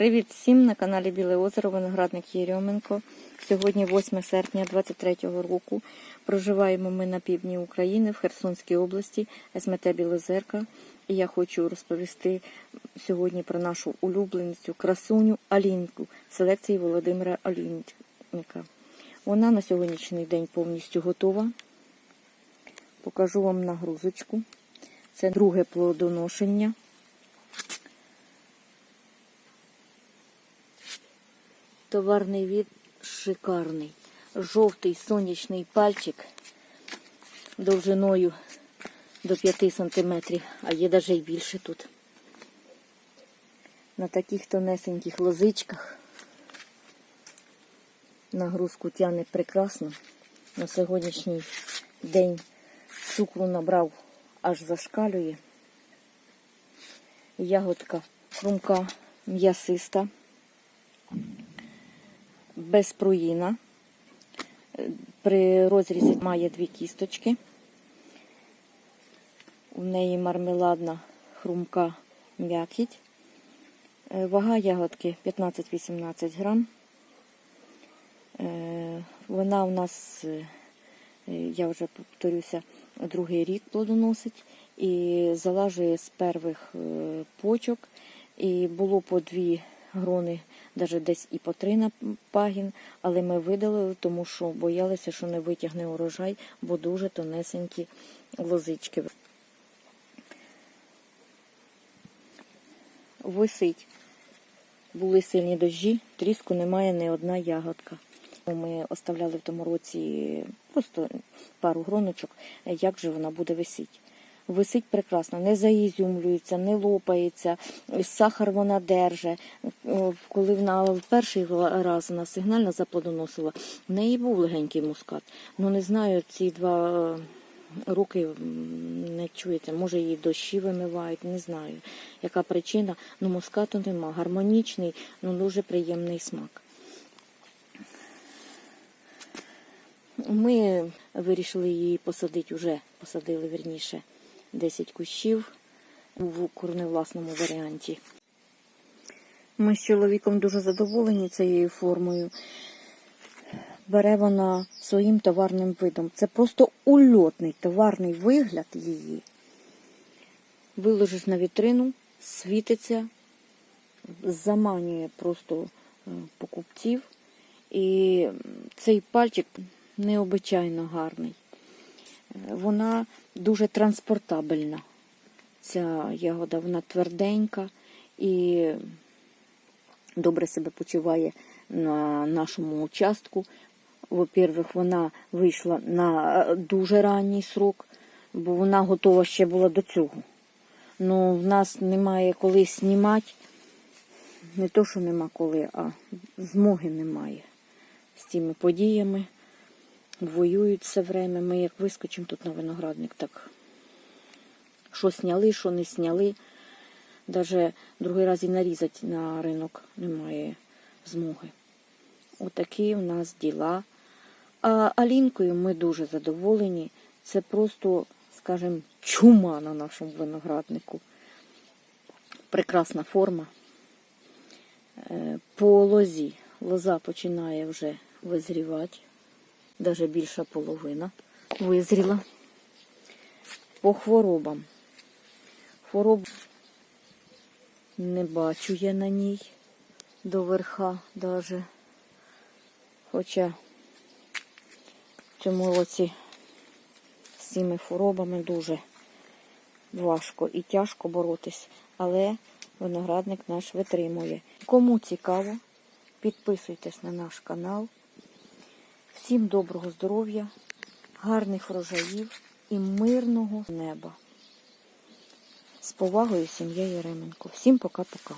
Привіт всім на каналі Біле Озеро, виноградник Єрьоменко. Сьогодні 8 серпня 23-го року. Проживаємо ми на півдні України в Херсонській області, СМТ Білозерка. І я хочу розповісти сьогодні про нашу улюбленицю, красуню Алінку селекції Володимира Алінника. Вона на сьогоднішній день повністю готова. Покажу вам нагрузочку. Це друге плодоношення. Товарний від шикарний. Жовтий сонячний пальчик довжиною до 5 см, а є навіть і більше тут. На таких тонесеньких лозичках нагрузку тягне прекрасно. На сьогоднішній день цукру набрав аж зашкалює. Ягодка хрумка м'ясиста без пруїна. При розрізі має дві кісточки. У неї мармеладна хрумка м'якіть. Е, Вага ягодки 15-18 грам. Е, Вона у нас, е, я вже повторюся, другий рік плодоносить і залажує з первих почок. І було по дві грони, навіть десь і по три на пагін, але ми видалили, тому що боялися, що не витягне урожай, бо дуже тонесенькі лозички. Висить. Були сильні дощі, тріску немає ні одна ягодка. Ми оставляли в тому році просто пару гроночок, як же вона буде висіти. Висить прекрасно, не заізюмлюється, не лопається, сахар вона держе. Коли вона перший раз вона сигнально заплодоносила, в неї був легенький мускат. Ну не знаю, ці два роки не чуєте, може її дощі вимивають, не знаю, яка причина. Ну мускату нема. Гармонічний, ну дуже приємний смак. Ми вирішили її посадити, вже посадили вірніше. 10 кущів в корневласному варіанті. Ми з чоловіком дуже задоволені цією формою. Бере вона своїм товарним видом. Це просто ульотний товарний вигляд її. Виложиш на вітрину, світиться, заманює просто покупців. І цей пальчик необичайно гарний. Вона дуже транспортабельна. Ця ягода, вона тверденька і добре себе почуває на нашому участку. Во-первых, вона вийшла на дуже ранній срок, бо вона готова ще була до цього. Ну, в нас немає коли знімати. Не то, що нема коли, а змоги немає з тими подіями воюють все время. Ми як вискочимо тут на виноградник, так що сняли, що не сняли. Навіть другий раз і нарізати на ринок немає змоги. Отакі у нас діла. А Алінкою ми дуже задоволені. Це просто, скажімо, чума на нашому винограднику. Прекрасна форма. Е, по лозі лоза починає вже визрівати даже більша половина визріла. По хворобам. Хвороб не бачу я на ній до верха даже. Хоча в цьому році з цими хворобами дуже важко і тяжко боротись, але виноградник наш витримує. Кому цікаво, підписуйтесь на наш канал. Всім доброго здоров'я, гарних врожаїв і мирного неба. З повагою сім'я Єременко. Всім пока-пока.